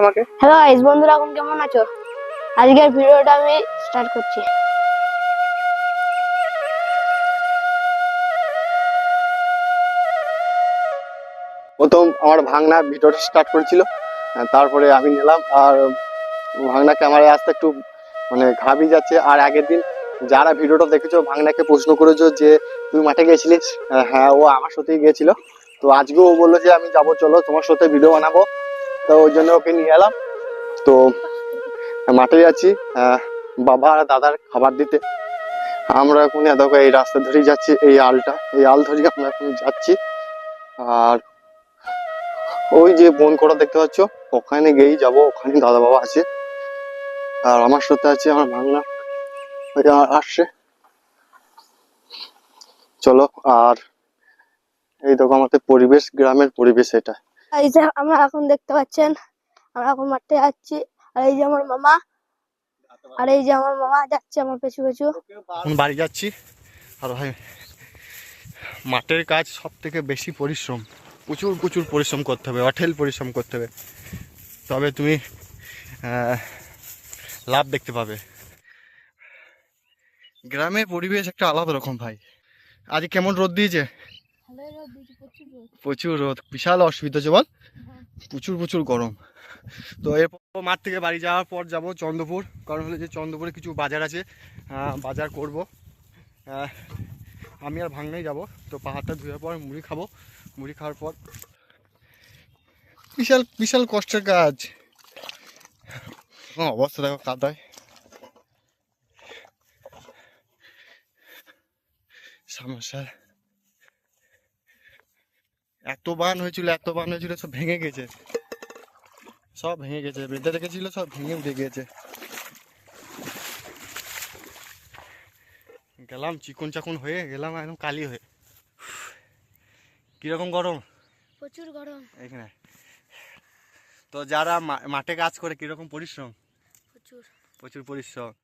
আমাকে hello guys বন্ধুরা এখন কেমন আছো? আজকের ভিডিওটা আমি স্টার্ট করছি। প্রথম আমার ভাঙনা ভিডিওটা স্টার্ট করেছিল। তারপরে আমি নিলাম আর ভাঙনা ক্যামেরায় আসতে একটু মানে ঘাবি যাচ্ছে। আর আগের দিন যারা ভিডিওটা দেখেছ ভাঙনাকে প্রশ্ন করেছ যে তুই মাঠে গেছিলিস? হ্যাঁ ও আমার সাথেই গিয়েছিল তো আজকেও ও বলল যে আমি যাব চলো তোমার সাথে ভিডিও বানাবো। তো ওই জন্য ওকে নিয়ে এলাম। তো মাঠে যাচ্ছি বাবা আর দাদার খাবার দিতে। আমরা এখন দেখো, এই রাস্তা ধরেই যাচ্ছি, এই আলটা, এই আল ধরেই আমরা এখন যাচ্ছি। আর ওই যে বন করা দেখতে পাচ্ছ, ওখানে গিয়েই যাব, ওখানে দাদা বাবা আছে। আর আমার সাথে আছে আমার আ- আসছে। চলো, আর এই দেখো, আমাদের পরিবেশ, গ্রামের পরিবেশ এটা। এই যে আমরা এখন দেখতে পাচ্ছেন, আমরা এখন মাঠে যাচ্ছি। আর এই যে আমার মামা, আর এই যে আমার মামা যাচ্ছে আমার পেছু পেছু। বাড়ি যাচ্ছি। আর ভাই, মাঠের কাজ সব থেকে বেশি পরিশ্রম। প্রচুর প্রচুর পরিশ্রম করতে হবে, অঠেল পরিশ্রম করতে হবে। তবে তুমি লাভ দেখতে পাবে। গ্রামের পরিবেশ একটা আলাদা রকম ভাই। আজ কেমন রোদ দিয়েছে? প্রচুর রোদ। বিশাল অসুবিধা হচ্ছে বল? প্রচুর প্রচুর গরম। তো এরপর মাঠ থেকে বাড়ি যাওয়ার পর যাব চন্দ্রপুর। কারণ হলো যে চন্দ্রপুরে কিছু বাজার আছে বাজার করব। আমি আর ভাঙনাই যাব। তো পাহাড়টা ধুয়ে পর মুড়ি খাব। মুড়ি খাওয়ার পর বিশাল বিশাল কষ্টের কাজ। আমার অবস্থা দেখো কাদায়। সমস্যা। এত বান হয়েছিল এত বান হয়েছিল সব ভেঙে গেছে। সব ভেঙে গেছে বেঁধে রেখেছিল সব ভেঙে উঠে গিয়েছে গেলাম চিকন চাকন হয়ে গেলাম একদম কালি হয়ে। কীরকম গরম? প্রচুর গরম। এখানে। তো যারা মাঠে কাজ করে কীরকম পরিশ্রম? প্রচুর। প্রচুর পরিশ্রম।